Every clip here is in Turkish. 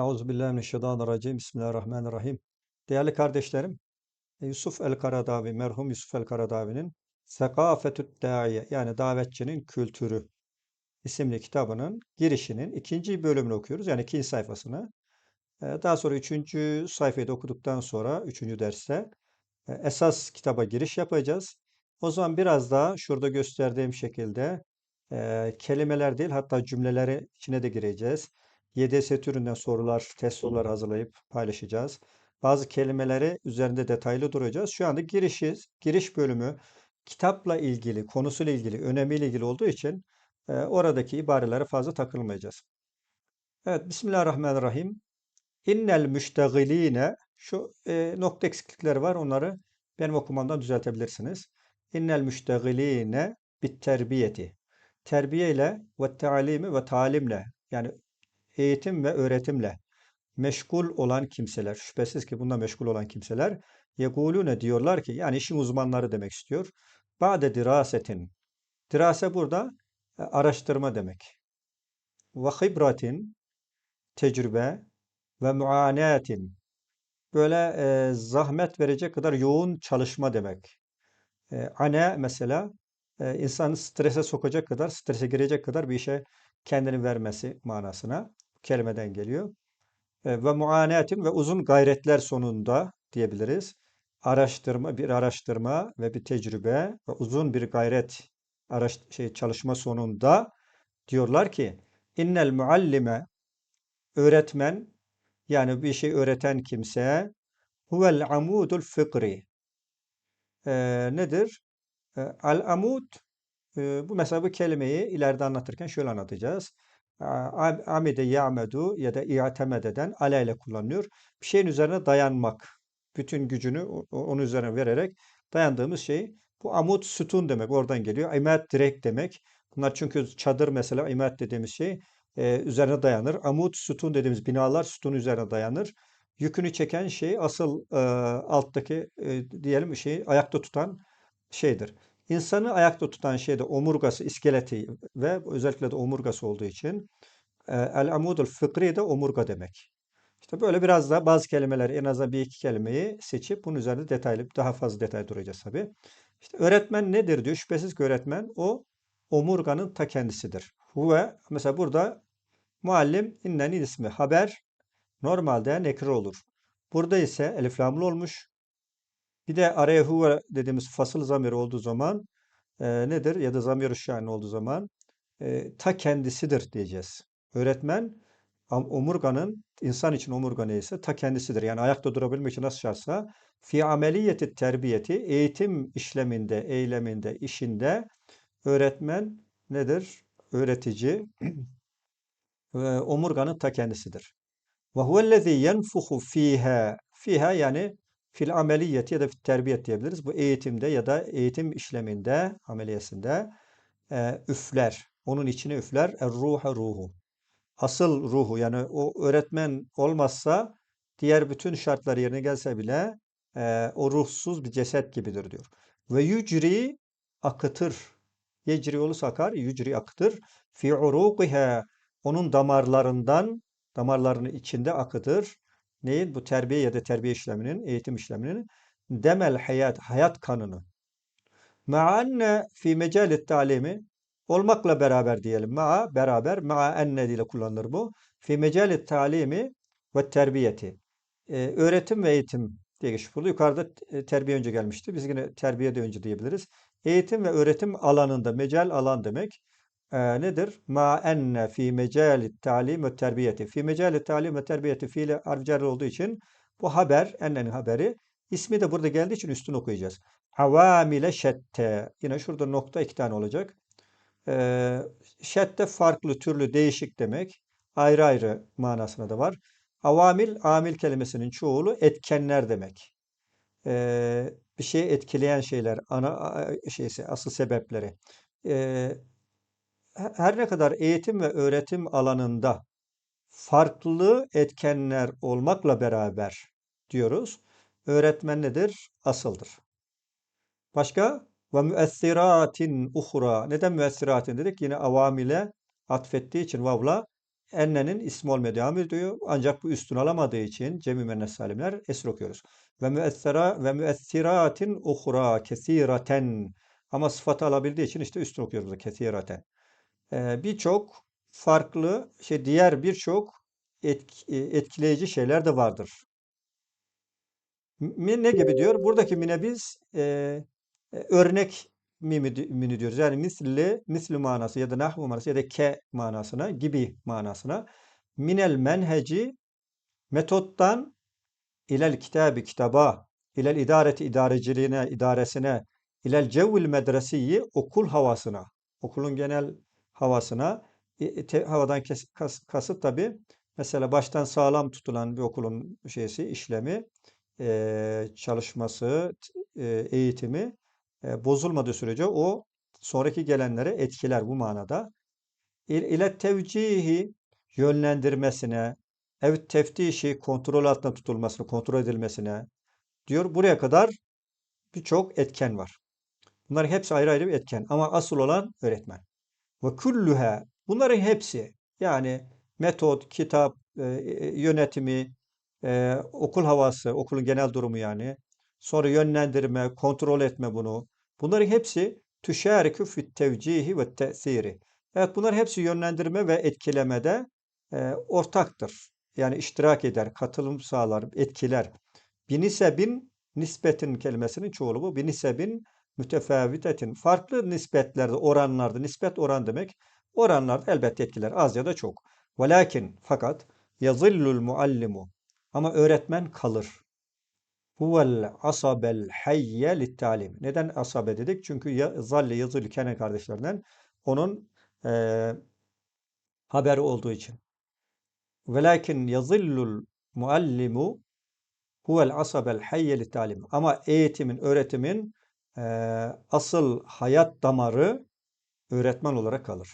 Euzubillahimineşşeytanirracim. Bismillahirrahmanirrahim. Değerli kardeşlerim, e, Yusuf el-Karadavi, merhum Yusuf el-Karadavi'nin Sekafetü't Dâiye yani davetçinin kültürü isimli kitabının girişinin ikinci bölümünü okuyoruz. Yani ikinci sayfasını. E, Daha sonra üçüncü sayfayı da okuduktan sonra üçüncü derste e, esas kitaba giriş yapacağız. O zaman biraz daha şurada gösterdiğim şekilde kelimeler değil hatta cümleleri içine de gireceğiz. YDS türünden sorular, test soruları hazırlayıp paylaşacağız. Bazı kelimeleri üzerinde detaylı duracağız. Şu anda girişi, giriş bölümü kitapla ilgili, konusuyla ilgili, önemiyle ilgili olduğu için e, oradaki ibarelere fazla takılmayacağız. Evet, Bismillahirrahmanirrahim. İnnel müştegiline şu e, nokta eksiklikleri var. Onları benim okumamdan düzeltebilirsiniz. İnnel müştegiline bit terbiyeti. Terbiye ile ve talimi ve talimle yani eğitim ve öğretimle meşgul olan kimseler, şüphesiz ki bunda meşgul olan kimseler, yekulune diyorlar ki, yani işin uzmanları demek istiyor. Ba'de dirasetin. Dirase burada e, araştırma demek. Ve hibratin, tecrübe ve muanetin. Böyle e, zahmet verecek kadar yoğun çalışma demek. E, ane mesela e, insanı strese sokacak kadar, strese girecek kadar bir işe kendini vermesi manasına kelimeden geliyor. E, ve muanetin ve uzun gayretler sonunda diyebiliriz. Araştırma, bir araştırma ve bir tecrübe ve uzun bir gayret araş, şey, çalışma sonunda diyorlar ki innel muallime öğretmen yani bir şey öğreten kimse huvel amudul fıkri e, nedir? E, al amud e, bu mesela bu kelimeyi ileride anlatırken şöyle anlatacağız. Amide ya'medu ya da i'temededen ale ile kullanılıyor. Bir şeyin üzerine dayanmak. Bütün gücünü onun üzerine vererek dayandığımız şey. Bu amut sütun demek. Oradan geliyor. İmet direk demek. Bunlar çünkü çadır mesela imet dediğimiz şey e, üzerine dayanır. Amut sütun dediğimiz binalar sütun üzerine dayanır. Yükünü çeken şey asıl e, alttaki e, diyelim şeyi ayakta tutan şeydir. İnsanı ayakta tutan şey de omurgası, iskeleti ve özellikle de omurgası olduğu için e, el-amudul fıkri de omurga demek. İşte böyle biraz da bazı kelimeleri en azından bir iki kelimeyi seçip bunun üzerinde detaylı daha fazla detay duracağız tabii. İşte öğretmen nedir diyor. Şüphesiz ki öğretmen o omurganın ta kendisidir. Huve mesela burada muallim inneni ismi haber normalde nekre olur. Burada ise elif lamlı olmuş. Bir de araya huve dediğimiz fasıl zamiri olduğu zaman e, nedir? Ya da zamir-i şahin olduğu zaman e, ta kendisidir diyeceğiz. Öğretmen omurganın insan için omurga neyse ta kendisidir. Yani ayakta durabilmek için nasıl şartsa fi ameliyeti terbiyeti eğitim işleminde, eyleminde, işinde öğretmen nedir? Öğretici omurganın ta kendisidir. Ve huvellezî yenfuhu fiha fiha yani fil ameliyeti ya da fil terbiyet diyebiliriz. Bu eğitimde ya da eğitim işleminde, ameliyesinde e, üfler. Onun içine üfler. Er ruha ruhu. Asıl ruhu yani o öğretmen olmazsa diğer bütün şartlar yerine gelse bile e, o ruhsuz bir ceset gibidir diyor. Ve yücri akıtır. Yecri olursa akar, yücri akıtır. Fi uruqiha onun damarlarından, damarlarının içinde akıtır neyin? Bu terbiye ya da terbiye işleminin, eğitim işleminin demel hayat, hayat kanını. Ma'anne fi mecalit talimi olmakla beraber diyelim. Ma'a beraber, ma'a enne ile kullanılır bu. Fi mecalit talimi ve terbiyeti. Ee, öğretim ve eğitim diye geçmiş burada. Yukarıda e, terbiye önce gelmişti. Biz yine terbiye de önce diyebiliriz. Eğitim ve öğretim alanında, mecal alan demek e, nedir? Ma enne fi mecalit talim ve terbiyeti. Fi mecalit talim ve terbiyeti fiili harf olduğu için bu haber, ennenin haberi. ismi de burada geldiği için üstün okuyacağız. Avamile şette. Yine şurada nokta iki tane olacak. E, şette farklı, türlü, değişik demek. Ayrı ayrı manasına da var. Avamil, amil kelimesinin çoğulu etkenler demek. E, bir şeyi etkileyen şeyler, ana şeysi, asıl sebepleri. E, her ne kadar eğitim ve öğretim alanında farklı etkenler olmakla beraber diyoruz. Öğretmen nedir? Asıldır. Başka? Ve müessiratin uhra. Neden müessiratin dedik? Yine avamile atfettiği için vavla ennenin ismi olmaya devam ediyor. Ancak bu üstün alamadığı için cemi müennes salimler esir okuyoruz. Ve müessira ve müessiratin uhra kesiraten ama sıfatı alabildiği için işte üstün okuyoruz burada kesiraten. Birçok farklı şey diğer birçok e, etkileyici şeyler de vardır. Ne gibi diyor? Buradaki mine biz e, örnek mimi, diyoruz. Yani misli, misli manası ya da nahvu manası ya da ke manasına, gibi manasına. Minel menheci metottan ilel kitabı kitaba, ilel idareti idareciliğine, idaresine, ilel cevvil medresiyi okul havasına, okulun genel havasına, e, e, te- havadan kes, kas, kasıt tabi mesela baştan sağlam tutulan bir okulun şeysi, işlemi, e, çalışması, e, eğitimi e, bozulmadığı sürece o sonraki gelenlere etkiler bu manada. İl- ile tevcihi yönlendirmesine, evet teftişi kontrol altında tutulmasına, kontrol edilmesine diyor. Buraya kadar birçok etken var. Bunların hepsi ayrı ayrı bir etken ama asıl olan öğretmen. Ve kulluha bunların hepsi yani metot, kitap, e, e, yönetimi, e, okul havası, okulun genel durumu yani. Sonra yönlendirme, kontrol etme bunu. Bunların hepsi tüşerikü fit tevcihi ve tesiri. Evet bunlar hepsi yönlendirme ve etkilemede e, ortaktır. Yani iştirak eder, katılım sağlar, etkiler. Binisebin nisbetin kelimesinin çoğulu bu. Binisebin mütefavitetin. Farklı nispetlerde, oranlarda, nispet oran demek. Oranlarda elbette etkiler. Az ya da çok. Velakin fakat yazillul muallimu ama öğretmen kalır. Huvel asabel hayye littalim. Neden asabe dedik? Çünkü ya, zalle yazılı Kenan kardeşlerinden onun eee haberi olduğu için. Velakin yazillul muallimu huvel asabel hayye littalim. Ama eğitimin, öğretimin eee, asıl hayat damarı öğretmen olarak kalır.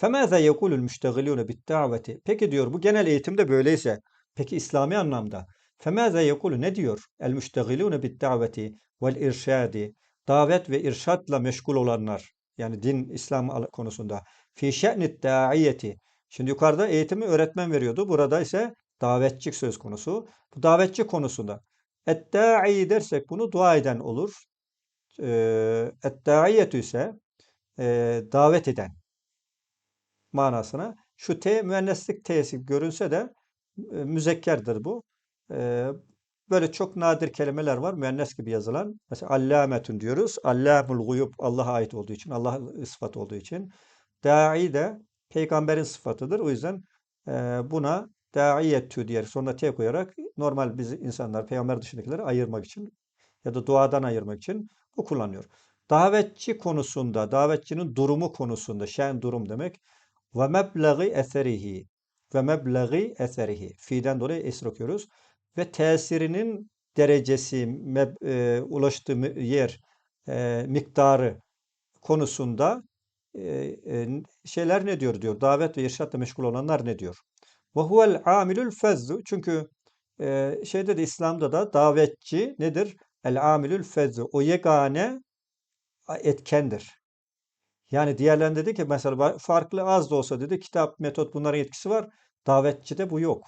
فَمَاذَا يَقُولُ الْمُشْتَغِلُونَ بِالدَّعْوَةِ Peki diyor bu genel eğitimde böyleyse peki İslami anlamda فَمَاذَا يَقُولُ ne diyor? الْمُشْتَغِلُونَ بِالدَّعْوَةِ وَالْاِرْشَادِ Davet ve irşatla meşgul olanlar yani din, İslam al- konusunda fi şe'nit da'iyeti Şimdi yukarıda eğitimi öğretmen veriyordu. Burada ise davetçik söz konusu. Bu davetçi konusunda et-da'i dersek bunu dua eden olur. Eee et-da'iyetü ise eee, davet eden manasına. Şu T müenneslik T'si görünse de e, müzekkerdir bu. E, böyle çok nadir kelimeler var müennes gibi yazılan. Mesela allametun diyoruz. Allamul guyub Allah'a ait olduğu için, Allah sıfat olduğu için. Da'i de peygamberin sıfatıdır. O yüzden e, buna da'iyettü diye sonuna T koyarak normal biz insanlar peygamber dışındakileri ayırmak için ya da duadan ayırmak için bu kullanıyor. Davetçi konusunda, davetçinin durumu konusunda, şen durum demek. Ve meblagi eserihi. Ve meblagi eserihi. Fi'den dolayı esir okuyoruz. Ve tesirinin derecesi, meb- e, ulaştığı yer, e, miktarı konusunda e, e, şeyler ne diyor diyor. Davet ve irşatla meşgul olanlar ne diyor? Ve huvel amilül fezzu. Çünkü e, şeyde de İslam'da da davetçi nedir? El amilül fezzu. O yegane etkendir. Yani diğerlerinde dedi ki mesela farklı az da olsa dedi kitap, metot bunların etkisi var. Davetçide bu yok.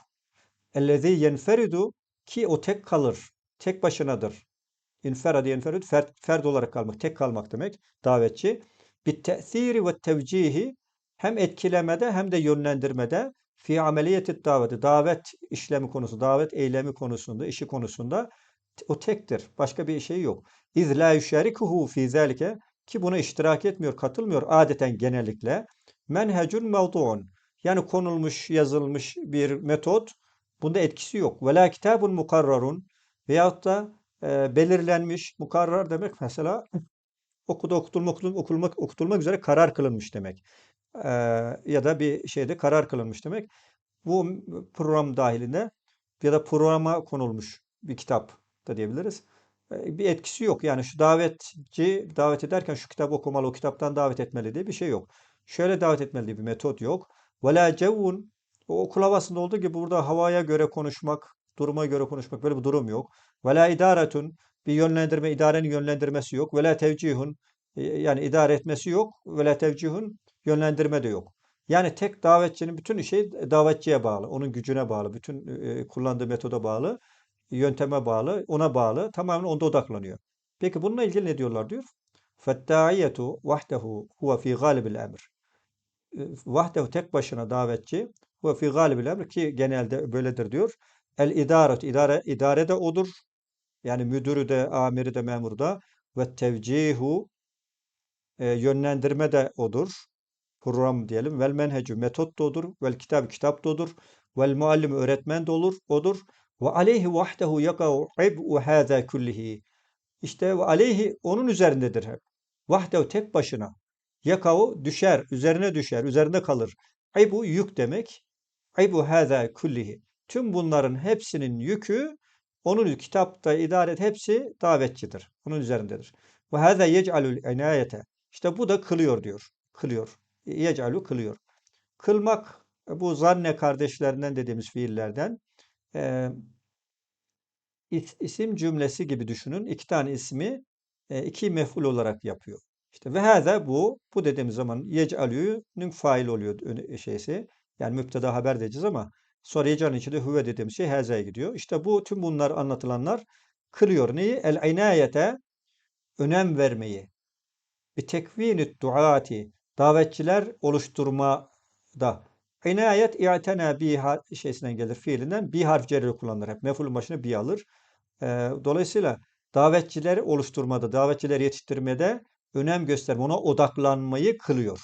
Ellezî yenferidu ki o tek kalır. Tek başınadır. İnferade yenferid ferd, ferd olarak kalmak, tek kalmak demek davetçi. Bit te'siri ve tevcihi hem etkilemede hem de yönlendirmede fi ameliyeti daveti, davet işlemi konusu, davet eylemi konusunda, işi konusunda o tektir. Başka bir şey yok. İz la yüşerikuhu fi zalike ki buna iştirak etmiyor, katılmıyor adeten genellikle. Menhecun mevduun yani konulmuş, yazılmış bir metot bunda etkisi yok. Ve la kitabun mukarrarun veyahut da e, belirlenmiş, mukarrar demek mesela okuda okutulmak, okutulmak, okutulmak üzere karar kılınmış demek. E, ya da bir şeyde karar kılınmış demek. Bu program dahilinde ya da programa konulmuş bir kitap da diyebiliriz. E, Bir etkisi yok. Yani şu davetçi davet ederken şu kitabı okumalı, o kitaptan davet etmeli diye bir şey yok. Şöyle davet etmeli diye bir metot yok. Ve la cevvun o okul havasında olduğu gibi burada havaya göre konuşmak, duruma göre konuşmak böyle bir durum yok. Ve la idaretun bir yönlendirme, idarenin yönlendirmesi yok. Ve la tevcihun e, yani idare etmesi yok. Ve la tevcihun yönlendirme de yok. Yani tek davetçinin bütün şey davetçiye bağlı. Onun gücüne bağlı. Bütün e, kullandığı metoda bağlı yönteme bağlı, ona bağlı. Tamamen onda odaklanıyor. Peki bununla ilgili ne diyorlar diyor? Fettaiyetu vahdehu huve fi galibil emr. Ee, vahdehu tek başına davetçi huve fi galibil emr ki genelde böyledir diyor. El idaret idare idare de odur. Yani müdürü de, amiri de, memuru da ve tevcihu e, yönlendirme de odur. Program diyelim. Vel menhecu metot da odur. Vel kitab kitap da odur. Vel muallim öğretmen de olur, odur. Ve aleyhi vahdehu yaka'u ib'u hâzâ kullihi. İşte ve aleyhi onun üzerindedir hep. Vahdehu tek başına. Yakavu düşer, üzerine düşer, üzerinde kalır. Aybu yük demek. Aybu hâzâ kullihi. Tüm bunların hepsinin yükü onun kitapta idaret hepsi davetçidir. Onun üzerindedir. Ve hâzâ yec'alul inayete. İşte bu da kılıyor diyor. Kılıyor. Yec'alu kılıyor. Kılmak bu zanne kardeşlerinden dediğimiz fiillerden e, isim cümlesi gibi düşünün. İki tane ismi e, iki mef'ul olarak yapıyor. İşte ve hâzâ bu, bu dediğimiz zaman yec'alü'nün fail oluyor öne- şeysi. Yani müpteda haber diyeceğiz ama sonra yec'alün içinde huve dediğimiz şey hâzâ'ya gidiyor. İşte bu tüm bunlar anlatılanlar kılıyor. Neyi? El inayete önem vermeyi. Bir tekvinü duati davetçiler oluşturmada. İnayet i'tena bi şeysinden gelir fiilinden bir harf cerri kullanılır hep. Mef'ulün başına bir alır. Dolayısıyla davetçileri oluşturmada, davetçileri yetiştirmede önem gösterme, ona odaklanmayı kılıyor.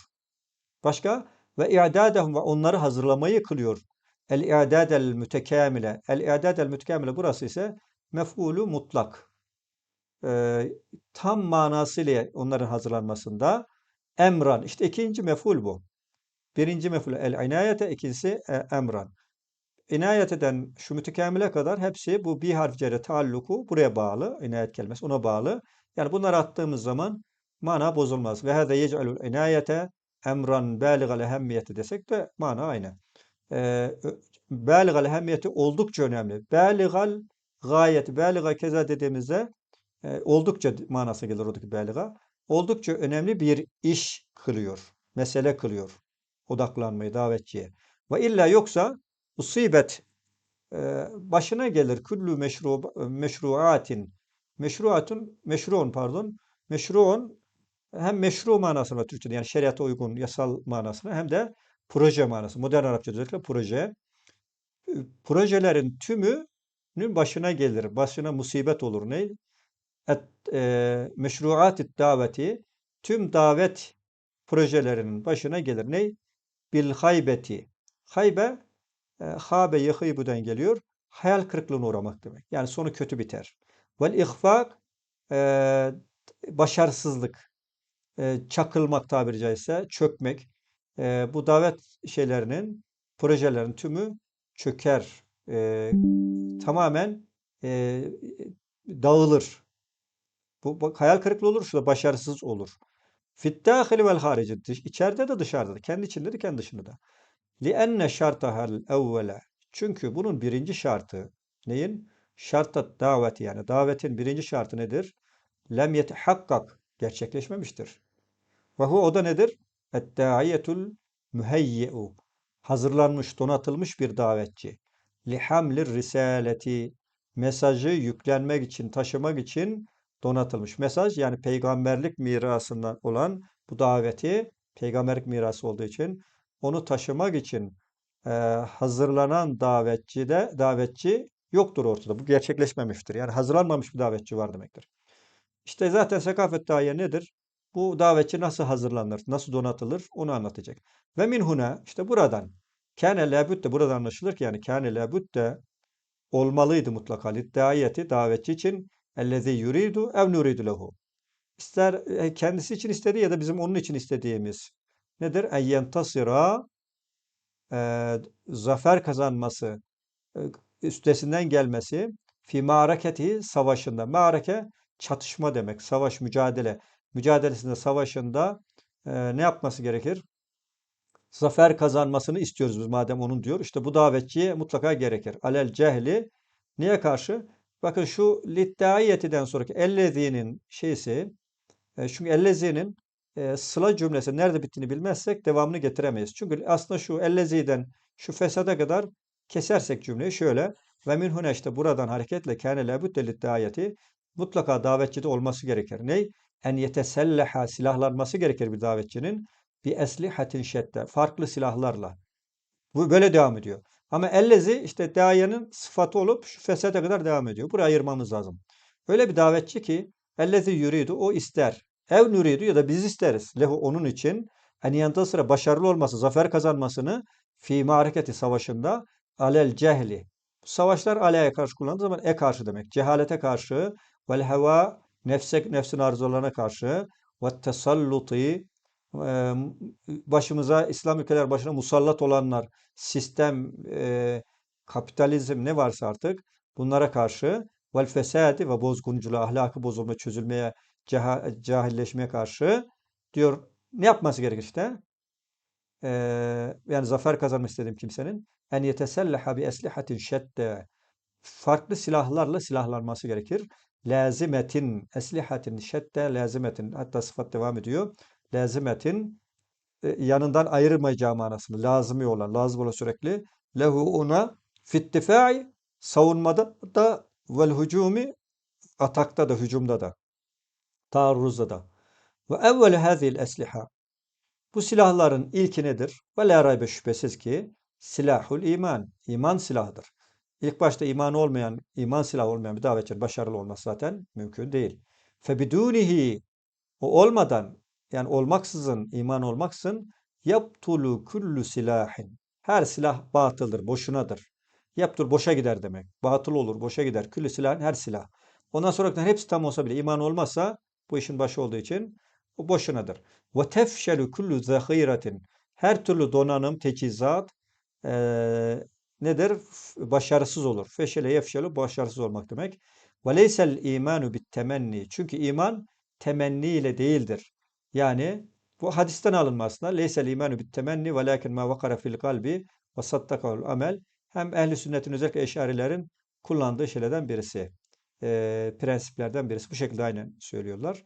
Başka? Ve i'dadehum ve onları hazırlamayı kılıyor. El i'dadel mütekamile. El i'dadel mütekamile burası ise mef'ulu mutlak. Ee, tam manasıyla onların hazırlanmasında emran. İşte ikinci mef'ul bu. Birinci mef'ul el inayete, ikincisi e, emran. İnayet eden şu mütekamile kadar hepsi bu bir harf cerre taalluku buraya bağlı. İnayet kelimesi ona bağlı. Yani bunları attığımız zaman mana bozulmaz. Ve hâzâ yec'alul inayete emran bâligal ehemmiyeti desek de mana aynı. Ee, bâligal ehemmiyeti oldukça önemli. Bâligal gayet, bâliga keza dediğimizde e, oldukça manası gelir oradaki bâliga. Oldukça önemli bir iş kılıyor. Mesele kılıyor. Odaklanmayı davetçiye. Ve illa yoksa usibet e, başına gelir kullu meşru meşruatin meşruatun meşruun pardon meşruun hem meşru manasına Türkçe'de yani şeriata uygun yasal manasına hem de proje manası. Modern Arapça özellikle proje. Projelerin tümünün başına gelir. Başına musibet olur. Ne? Et, e, meşruat daveti tüm davet projelerinin başına gelir. Ne? Bil haybeti. Haybe e, habe yehîbu'dan geliyor. Hayal kırıklığına uğramak demek. Yani sonu kötü biter. Vel ihfak e, başarısızlık, e, çakılmak tabiri caizse, çökmek. E, bu davet şeylerinin, projelerin tümü çöker. Tamamen dağılır. Bu hayal kırıklığı olur, şu da başarısız olur. Fit dâhili vel harici. Dış- İçeride de dışarıda da. Kendi içinde de kendi dışında da. لِأَنَّ شَرْطَهَا الْاَوَّلَ Çünkü bunun birinci şartı neyin? Şartat daveti yani davetin birinci şartı nedir? Lem yetehakkak gerçekleşmemiştir. Ve hu o da nedir? Et-dâiyetul müheyye'u hazırlanmış, donatılmış bir davetçi. Lihamlir risaleti mesajı yüklenmek için, taşımak için donatılmış. Mesaj yani peygamberlik mirasından olan bu daveti peygamberlik mirası olduğu için onu taşımak için e, hazırlanan davetçi de davetçi yoktur ortada. Bu gerçekleşmemiştir. Yani hazırlanmamış bir davetçi var demektir. İşte zaten sekafet dahiye nedir? Bu davetçi nasıl hazırlanır, nasıl donatılır onu anlatacak. Ve min huna işte buradan kâne labütte buradan anlaşılır ki yani kâne labütte olmalıydı mutlaka liddaiyeti davetçi için ellezî yuridu ev nuridu lehu. İster e, kendisi için istediği ya da bizim onun için istediğimiz nedir? En yentasira e, zafer kazanması, e, üstesinden gelmesi fi ma'areketi savaşında. Ma'areke çatışma demek. Savaş, mücadele. Mücadelesinde, savaşında e, ne yapması gerekir? Zafer kazanmasını istiyoruz biz madem onun diyor. İşte bu davetçiye mutlaka gerekir. Alel cehli niye karşı? Bakın şu liddaiyetiden sonraki ellezinin şeysi e, çünkü ellezinin e, sıla cümlesi nerede bittiğini bilmezsek devamını getiremeyiz. Çünkü aslında şu elleziden şu fesada kadar kesersek cümleyi şöyle ve min hune işte buradan hareketle kâne lebudde liddâyeti mutlaka davetçide olması gerekir. Ney? En yeteselleha silahlanması gerekir bir davetçinin bir eslihatin şedde farklı silahlarla. Bu böyle devam ediyor. Ama ellezi işte dayenin sıfatı olup şu fesede kadar devam ediyor. Burayı ayırmamız lazım. Öyle bir davetçi ki ellezi yuridu o ister. Ev nuridu ya da biz isteriz. Lehu onun için en sıra başarılı olması, zafer kazanmasını fi mareketi savaşında alel cehli. Savaşlar aleye karşı kullanıldığı zaman e karşı demek. Cehalete karşı vel heva nefse, nefsin arzularına karşı ve tesalluti başımıza İslam ülkeler başına musallat olanlar sistem kapitalizm ne varsa artık bunlara karşı vel fesadi ve bozgunculuğa ahlakı bozulma çözülmeye ceha- cahilleşmeye karşı diyor ne yapması gerekir işte yani zafer kazanmak istediğim kimsenin en yeteselleha bi eslihatin şedde farklı silahlarla silahlanması gerekir. Lazimetin, eslihatin, şedde, lazimetin. Hatta sıfat devam ediyor. Lazimetin e, yanından ayırmayacağı manasını. Lazımı olan, lazım olan sürekli. Lehu ona fittifai savunmada da vel hücumi atakta da, hücumda da, taarruzda da. Ve evvelu hazil esliha. Bu silahların ilki nedir? Ve la raybe şüphesiz ki silahul iman. İman silahıdır. İlk başta iman olmayan, iman silahı olmayan bir davetçinin başarılı olması zaten mümkün değil. Febidunihi o olmadan yani olmaksızın, iman olmaksızın yaptulu kullu silahin. Her silah batıldır, boşunadır. Yaptur boşa gider demek. Batıl olur, boşa gider. Küllü silahın her silah. Ondan sonra hepsi tam olsa bile iman olmazsa bu işin başı olduğu için o boşunadır. Ve tefşelu kullu zahiretin. Her türlü donanım, teçhizat eee nedir? Başarısız olur. Feşele yefşelu başarısız olmak demek. Ve leysel imanu bit temenni. Çünkü iman temenni ile değildir. Yani bu hadisten alınma aslında. Leysel imanu bit temenni velakin ma vakara fil kalbi ve saddakahul amel. Hem ehli sünnetin özellikle eşarilerin kullandığı şeylerden birisi. E, prensiplerden birisi. Bu şekilde aynen söylüyorlar.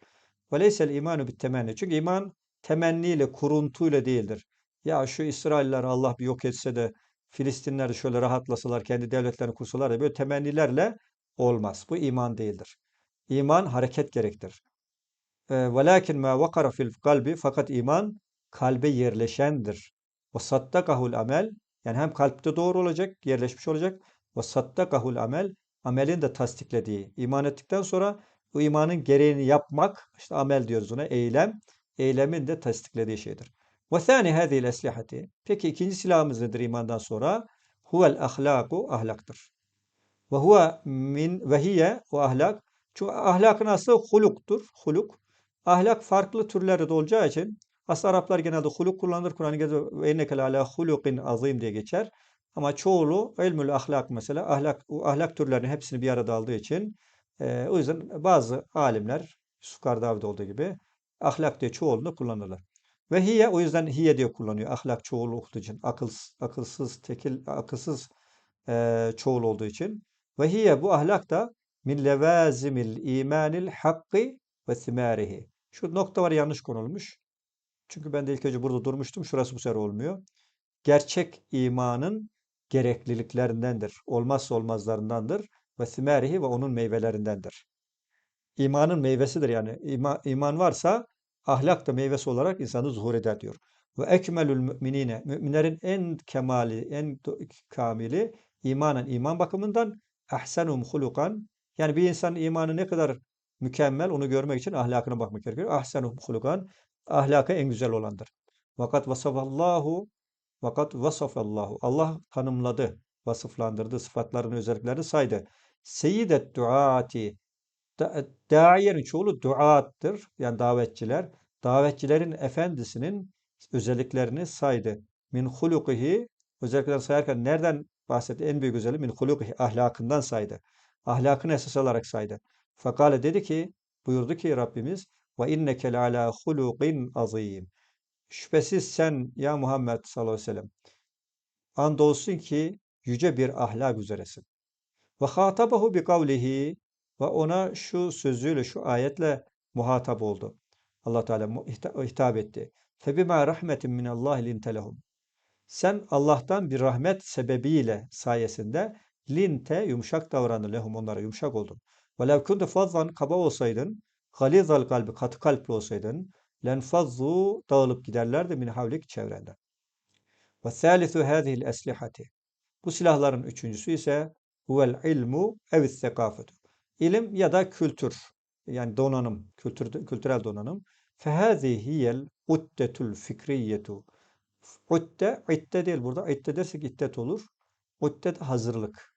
Ve leysel imanu bit temenni. Çünkü iman temenniyle, kuruntuyla değildir. Ya şu İsrailler Allah bir yok etse de Filistinler şöyle rahatlasalar, kendi devletlerini kursalar da böyle temennilerle olmaz. Bu iman değildir. İman hareket gerektir. Velakin ma vakara fil kalbi fakat iman kalbe yerleşendir. Ve saddakahul amel yani hem kalpte doğru olacak, yerleşmiş olacak. Ve saddakahul amel amelin de tasdiklediği. İman ettikten sonra o imanın gereğini yapmak, işte amel diyoruz ona, eylem. Eylemin de tasdiklediği şeydir. Ve thani hadhihi eslihati. Peki ikinci silahımız nedir imandan sonra? Huvel ahlaku ahlaktır. Ve huve min ve hiye o ahlak. Çünkü ahlakın aslı huluktur. Huluk. Ahlak farklı türlerde de olacağı için aslında Araplar genelde huluk kullanır. Kur'an-ı Kerim'de ala hulukin azim diye geçer. Ama çoğulu ilmül ahlak mesela ahlak ahlak türlerinin hepsini bir arada aldığı için e, o yüzden bazı alimler Yusuf Kardavi'de olduğu gibi ahlak diye çoğulunu kullanırlar. Ve hiye o yüzden hiye diye kullanıyor. Ahlak çoğul olduğu için. Akıl, akılsız, tekil, akılsız e, çoğul olduğu için. Ve hiye bu ahlak da min levazimil imanil hakkı ve simarihi. Şu nokta var yanlış konulmuş. Çünkü ben de ilk önce burada durmuştum. Şurası bu sefer olmuyor. Gerçek imanın gerekliliklerindendir. Olmazsa olmazlarındandır. Ve simarihi ve onun meyvelerindendir. İmanın meyvesidir yani. İma, iman varsa ahlak da meyvesi olarak insanı zuhur eder diyor. Ve ekmelül müminine müminlerin en kemali, en kamili imanen iman bakımından ahsenum hulukan yani bir insanın imanı ne kadar mükemmel onu görmek için ahlakına bakmak gerekiyor. Ahsenum hulukan ahlaka en güzel olandır. Vakat vasafallahu vakat vasafallahu Allah tanımladı, vasıflandırdı, sıfatlarını, özelliklerini saydı. Seyyidet duati da, daiyenin çoğulu duattır. Yani davetçiler. Davetçilerin efendisinin özelliklerini saydı. Min hulukihi özelliklerini sayarken nereden bahsetti? En büyük özelliği min hulukihi ahlakından saydı. Ahlakını esas alarak saydı. Fakale dedi ki buyurdu ki Rabbimiz ve inneke ala hulukin azim. Şüphesiz sen ya Muhammed sallallahu aleyhi ve sellem andolsun ki yüce bir ahlak üzeresin. Ve hatabahu bi kavlihi ve ona şu sözüyle, şu ayetle muhatap oldu. Allah Teala hitap etti. Febima rahmetin min Allah linte lehum. Sen Allah'tan bir rahmet sebebiyle sayesinde linte yumuşak davranı lehum onlara yumuşak oldun. Velev kuntu fazzan kaba olsaydın, galizal kalbi katı kalpli olsaydın, lenfazzu dağılıp giderlerdi min havlik çevrenden. Ve thalithu hâzihil eslihati. Bu silahların üçüncüsü ise huvel ilmu evis sekafetu. İlim ya da kültür. Yani donanım, kültür, kültürel donanım. Fehâzi hiyel uddetul fikriyetu. Udde, idde değil burada. İdde dersek iddet olur. Udde de hazırlık.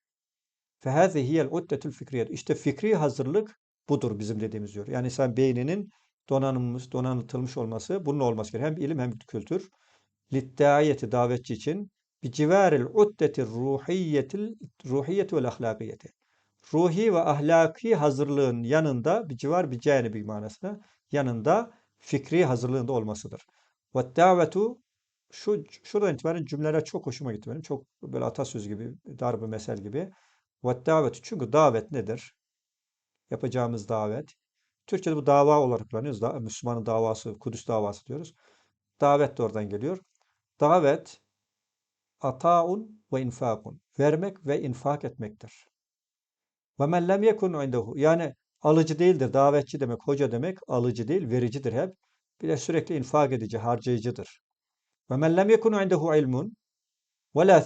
Fehâzi hiyel uddetul fikriyet. İşte fikri hazırlık budur bizim dediğimiz diyor. Yani sen beyninin donanılmış, donanıtılmış olması, bunun olması gerekiyor. Hem ilim hem kültür. Liddâiyeti davetçi için bir civaril uddeti ruhiyetil ruhiyeti vel ahlakiyeti. Ruhi ve ahlaki hazırlığın yanında bir civar bir canibi manasına yanında fikri hazırlığında olmasıdır. Ve davetu şu şuradan itibaren cümleler çok hoşuma gitti benim. Çok böyle atasöz gibi, darbe mesel gibi. Ve davetu çünkü davet nedir? Yapacağımız davet. Türkçe'de bu dava olarak kullanıyoruz. Da, Müslümanın davası, Kudüs davası diyoruz. Davet de oradan geliyor. Davet ataun ve infakun. Vermek ve infak etmektir. Ve men lem yekun indehu. Yani alıcı değildir. Davetçi demek, hoca demek alıcı değil, vericidir hep. Bir de sürekli infak edici, harcayıcıdır. Ve men lem yekun indehu ilmun ve la.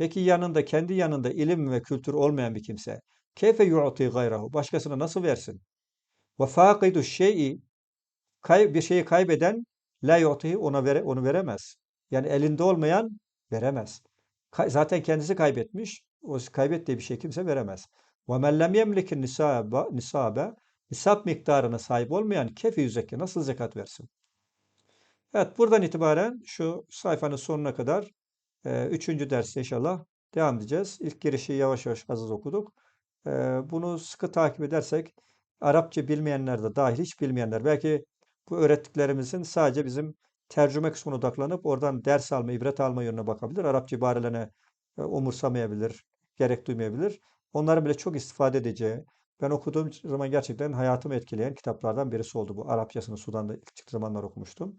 Peki yanında, kendi yanında ilim ve kültür olmayan bir kimse keyfe yu'ti gayrahu. Başkasına nasıl versin? Ve fakidu şey'i bir şeyi kaybeden la yu'tihi ona vere, onu veremez. Yani elinde olmayan veremez. Kay- zaten kendisi kaybetmiş. O kaybettiği bir şey kimse veremez. Ve men lem yemlikin nisabe, nisabe nisap miktarına sahip olmayan kefi yüzekki nasıl zekat versin? Evet buradan itibaren şu sayfanın sonuna kadar üçüncü derste inşallah devam edeceğiz. İlk girişi yavaş yavaş az okuduk. Bunu sıkı takip edersek Arapça bilmeyenler de dahil hiç bilmeyenler belki bu öğrettiklerimizin sadece bizim tercüme kısmına odaklanıp oradan ders alma, ibret alma yönüne bakabilir. Arapça ibarelerine umursamayabilir, gerek duymayabilir. Onların bile çok istifade edeceği, ben okuduğum zaman gerçekten hayatımı etkileyen kitaplardan birisi oldu bu. Arapçasını Sudan'da ilk çıktığı zamanlar okumuştum.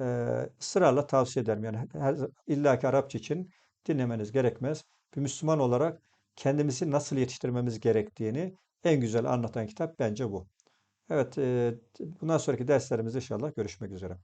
Ee, ısrarla tavsiye ederim. Yani her, illaki Arapça için dinlemeniz gerekmez. Bir Müslüman olarak kendimizi nasıl yetiştirmemiz gerektiğini en güzel anlatan kitap bence bu. Evet, e, bundan sonraki derslerimizde inşallah görüşmek üzere.